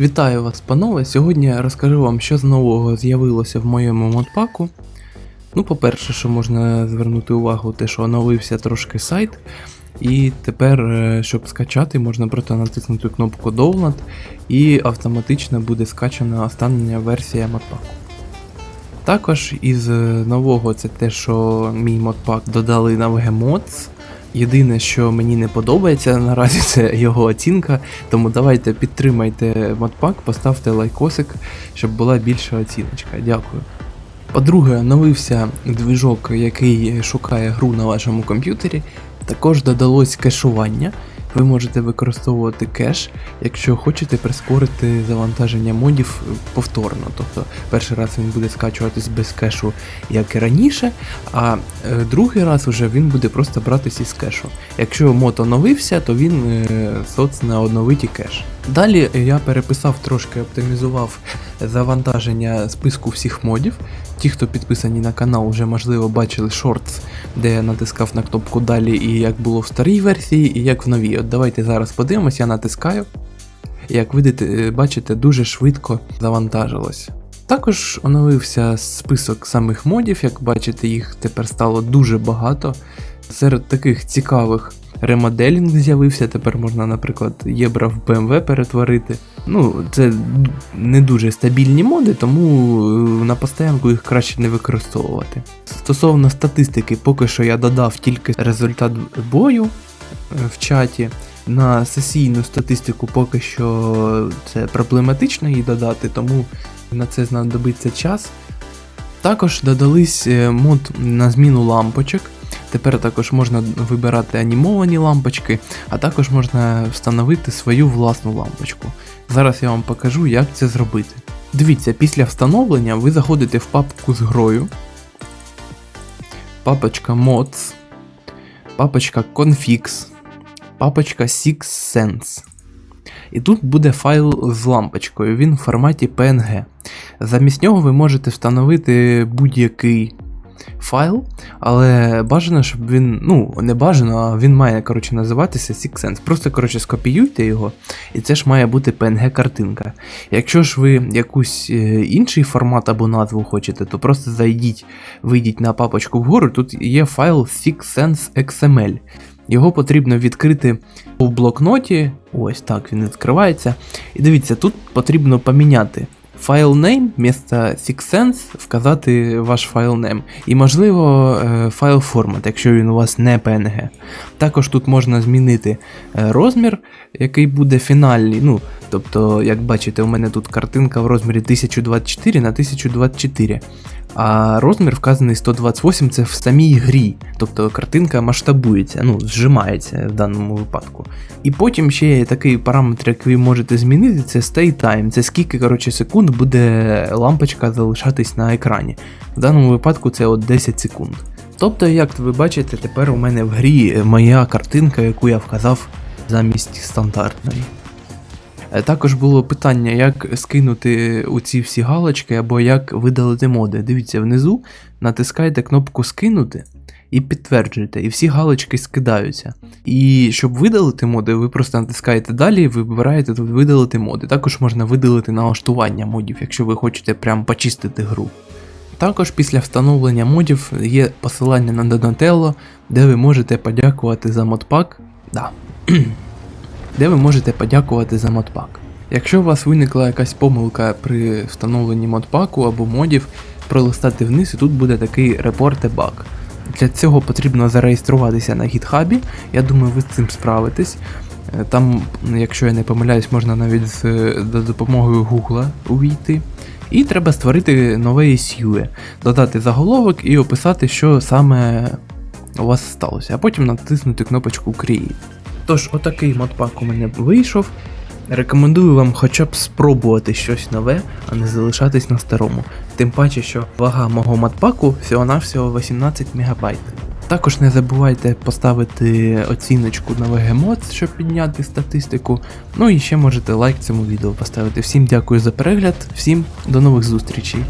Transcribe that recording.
Вітаю вас, панове! Сьогодні я розкажу вам, що з нового з'явилося в моєму модпаку. Ну, по-перше, що можна звернути увагу, те, що оновився трошки сайт. І тепер, е, щоб скачати, можна просто натиснути кнопку Download і автоматично буде скачана остання версія модпаку. Також із е, нового це те, що мій модпак додали на VGMods. Єдине, що мені не подобається наразі, це його оцінка. Тому давайте підтримайте модпак, поставте лайкосик, щоб була більша оціночка. Дякую. По-друге, оновився движок, який шукає гру на вашому комп'ютері. Також додалось кешування. Ви можете використовувати кеш, якщо хочете прискорити завантаження модів повторно. Тобто перший раз він буде скачуватись без кешу, як і раніше, а е, другий раз вже він буде просто братись із кешу. Якщо мод оновився, то він соц на оновиті кеш. Далі я переписав трошки, оптимізував завантаження списку всіх модів. Ті, хто підписані на канал, вже можливо бачили шортс, де я натискав на кнопку далі і як було в старій версії, і як в новій. От давайте зараз подивимось, я натискаю. Як видите, бачите, дуже швидко завантажилось. Також оновився список самих модів, як бачите, їх тепер стало дуже багато. Серед таких цікавих ремоделінг з'явився, тепер можна, наприклад, Єбра в BMW перетворити. Ну, це не дуже стабільні моди, тому е, на постоянку їх краще не використовувати. Стосовно статистики, поки що я додав тільки результат бою е, в чаті. На сесійну статистику поки що це проблематично її додати, тому на це знадобиться час. Також додались е, мод на зміну лампочок. Тепер також можна вибирати анімовані лампочки, а також можна встановити свою власну лампочку. Зараз я вам покажу, як це зробити. Дивіться, після встановлення ви заходите в папку з грою, папочка Mods, папочка Configs, папочка SixSense. І тут буде файл з лампочкою, він в форматі PNG. Замість нього ви можете встановити будь-який файл, але бажано, щоб він, ну, не бажано, а він має коротше, називатися SixSense. Просто коротше, скопіюйте його, і це ж має бути PNG-картинка. Якщо ж ви якийсь е, інший формат або назву хочете, то просто зайдіть, вийдіть на папочку вгору, тут є файл SixSense XML. Його потрібно відкрити у блокноті. Ось так він відкривається. І дивіться, тут потрібно поміняти файл name вмісто SixSense вказати ваш файл name. І можливо е, файл формат, якщо він у вас не PNG. Також тут можна змінити е, розмір, який буде фінальний. Ну, Тобто, як бачите, у мене тут картинка в розмірі 1024 на 1024. А розмір вказаний 128 це в самій грі. Тобто картинка масштабується, ну, зжимається в даному випадку. І потім ще є такий параметр, який ви можете змінити, це stay time. Це скільки коротше, секунд буде лампочка залишатись на екрані. В даному випадку це от 10 секунд. Тобто, як ви бачите, тепер у мене в грі моя картинка, яку я вказав замість стандартної. Е, Також було питання, як скинути у ці всі галочки або як видалити моди. Дивіться, внизу натискаєте кнопку скинути і підтверджуєте, і всі галочки скидаються. І щоб видалити моди, ви просто натискаєте далі і вибираєте тут видалити моди. Також можна видалити налаштування модів, якщо ви хочете прям почистити гру. Також після встановлення модів є посилання на Donatello, де ви можете подякувати за модпак. Да. де ви можете подякувати за модпак. Якщо у вас виникла якась помилка при встановленні модпаку або модів, пролистати вниз і тут буде такий репорт баг. Для цього потрібно зареєструватися на гітхабі, я думаю, ви з цим справитесь. Е, Там, якщо я не помиляюсь, можна навіть з за допомогою Гугла увійти. І треба створити нове SUE, додати заголовок і описати, що саме у вас сталося, а потім натиснути кнопочку Create. Тож, отакий модпак у мене вийшов. Рекомендую вам хоча б спробувати щось нове, а не залишатись на старому. Тим паче, що вага мого модпаку всього-навсього 18 МБ. Також не забувайте поставити оціночку на VGMods, щоб підняти статистику. Ну і ще можете лайк цьому відео поставити. Всім дякую за перегляд, всім до нових зустрічей.